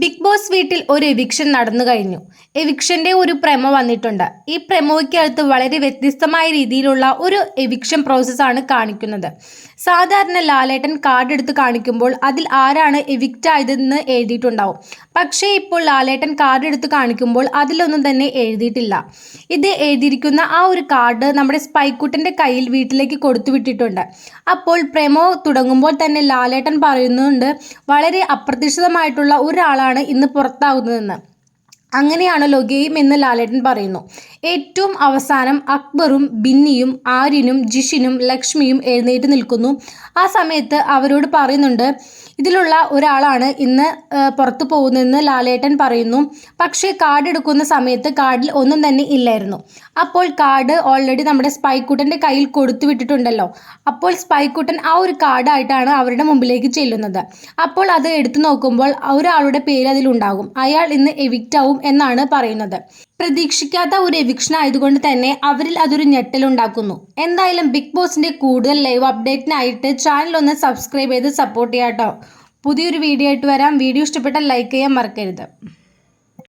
Big boss വീട്ടിൽ ഒരു eviction നടന്നു കഴിഞ്ഞു. എവിക്ഷന്റെ ഒരു പ്രമോ വന്നിട്ടുണ്ട്. ഈ പ്രമോയ്ക്കകത്ത് വളരെ വ്യത്യസ്തമായ രീതിയിലുള്ള ഒരു എവിക്ഷൻ പ്രോസസ്സാണ് കാണിക്കുന്നത്. സാധാരണ ലാലേട്ടൻ കാർഡ് എടുത്ത് കാണിക്കുമ്പോൾ അതിൽ ആരാണ് എവിക്റ്റ് ആയതെന്ന് എഴുതിയിട്ടുണ്ടാവും. പക്ഷേ ഇപ്പോൾ ലാലേട്ടൻ കാർഡ് എടുത്ത് കാണിക്കുമ്പോൾ അതിലൊന്നും തന്നെ എഴുതിയിട്ടില്ല. ഇത് എഴുതിയിരിക്കുന്ന ആ ഒരു കാർഡ് നമ്മുടെ സ്പൈക്കുട്ടന്റെ കയ്യിൽ വീട്ടിലേക്ക് കൊടുത്തു വിട്ടിട്ടുണ്ട്. അപ്പോൾ പ്രമോ തുടങ്ങുമ്പോൾ തന്നെ ലാലേട്ടൻ പറയുന്നുണ്ട് വളരെ അപ്രതീക്ഷിതമായിട്ടുള്ള ഒരാളാണ് ഇന്ന് പുറത്താകുന്നതെന്ന് അങ്ങനെയാണല്ലോ ഗെയിം എന്ന് ലാലേട്ടൻ പറയുന്നു. ഏറ്റവും അവസാനം അക്ബറും ബിന്നിയും ആര്യനും ജിഷിനും ലക്ഷ്മിയും എഴുന്നേറ്റ് നിൽക്കുന്നു. ആ സമയത്ത് അവരോട് പറയുന്നുണ്ട് ഇതിലുള്ള ഒരാളാണ് ഇന്ന് പുറത്തു പോകുന്നതെന്ന് ലാലേട്ടൻ പറയുന്നു. പക്ഷേ കാർഡ് എടുക്കുന്ന സമയത്ത് കാർഡിൽ ഒന്നും തന്നെ ഇല്ലായിരുന്നു. അപ്പോൾ കാർഡ് ഓൾറെഡി നമ്മുടെ സ്പൈക്കുട്ടന്റെ കയ്യിൽ കൊടുത്തു വിട്ടിട്ടുണ്ടല്ലോ. അപ്പോൾ സ്പൈക്കുട്ടൻ ആ ഒരു കാർഡായിട്ടാണ് അവരുടെ മുമ്പിലേക്ക് ചെല്ലുന്നത്. അപ്പോൾ അത് എടുത്തു നോക്കുമ്പോൾ ഒരാളുടെ പേര് അതിലുണ്ടാകും. അയാൾ ഇന്ന് എവിക്റ്റ് ആവും എന്നാണ് പറയുന്നത്. പ്രതീക്ഷിക്കാത്ത ഒരു എവിക്ഷൻ ആയതുകൊണ്ട് തന്നെ അവരിൽ അതൊരു ഞെട്ടലുണ്ടാക്കുന്നു എന്തായാലും ബിഗ് ബോസിന്റെ കൂടുതൽ ലൈവ് അപ്ഡേറ്റിനായിട്ട് ചാനൽ ഒന്ന് സബ്സ്ക്രൈബ് ചെയ്ത് സപ്പോർട്ട് ചെയ്യാട്ടോ. പുതിയൊരു വീഡിയോ ആയിട്ട് വരാം. വീഡിയോ ഇഷ്ടപ്പെട്ടാൽ ലൈക്ക് ചെയ്യാൻ മറക്കരുത്.